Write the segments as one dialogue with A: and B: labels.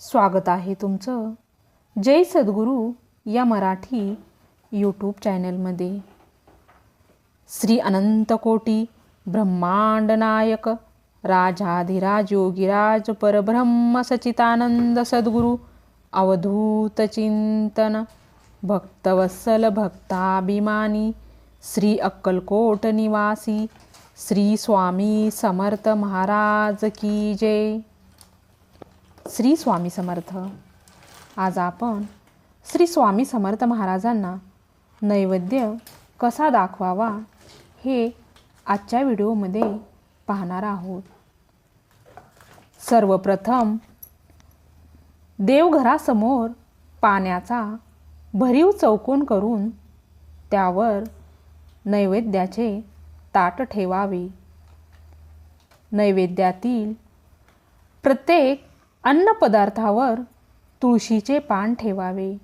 A: स्वागत आहे तुमचं. जय सद्गुरू या मराठी यूट्यूब चॅनलमध्ये श्री अनंतकोटी ब्रह्मांड नायक राजाधिराज योगीराज परब्रह्म सचितानंद सद्गुरू अवधूत चिंतन भक्तवत्सल भक्ताभिमानी श्री अक्कलकोट निवासी श्री स्वामी समर्थ महाराज की जय. श्री स्वामी समर्थ. आज आपण श्री स्वामी समर्थ महाराजांना नैवेद्य कसा दाखवावा हे आजच्या व्हिडिओमध्ये पाहणार आहोत. सर्वप्रथम देवघरासमोर पाण्याचा भरीव चौकोन करून त्यावर नैवेद्याचे ताट ठेवावे. नैवेद्यातील प्रत्येक अन्नपदार्थावर तुळशीचे पान ठेवावे.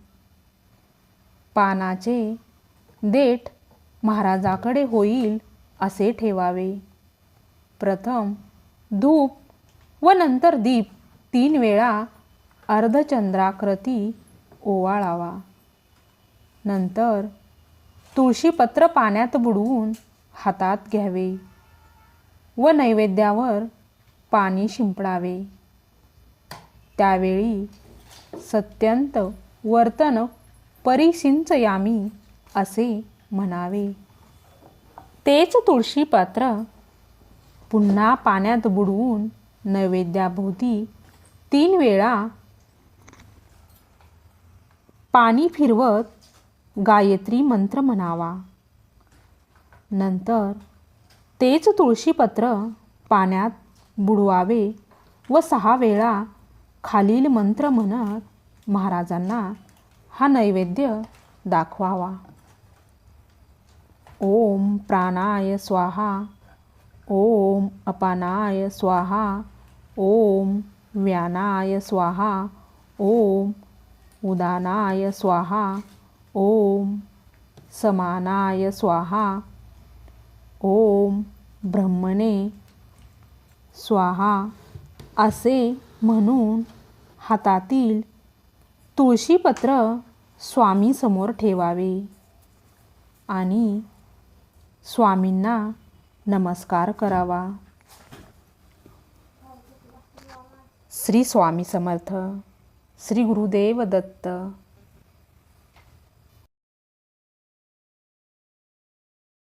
A: पानाचे देठ महाराजाकडे होईल असे ठेवावे. प्रथम धूप व नंतर दीप तीन वेळा अर्धचंद्राकृती ओवाळावा. नंतर तुळशीपत्र पाण्यात बुडवून हातात घ्यावे व नैवेद्यावर पाणी शिंपडावे. त्यावेळी सत्यंत वर्तन परिसिंचयामी असे म्हणावे. तेच तुळशीपात्र पुन्हा पाण्यात बुडवून नैवेद्याभोवती तीन वेळा पाणी फिरवत गायत्री मंत्र म्हणावा. नंतर तेच तुळशीपत्र पाण्यात बुडवावे व सहा वेळा खालील मंत्र म्हणत महाराजांना हा नैवेद्य दाखवावा. ओम प्राणाय स्वाहा ओम अपानाय स्वाहा ओम व्यानाय स्वाहा ओम उदानाय स्वाहा ओम समानाय स्वाहा ओम ब्रह्मणे स्वाहा असे म्हणून हातातील तुळशीपत्र स्वामीसमोर ठेवावे. आणि स्वामींना नमस्कार करावा. श्री स्वामी समर्थ श्री गुरुदेव दत्त.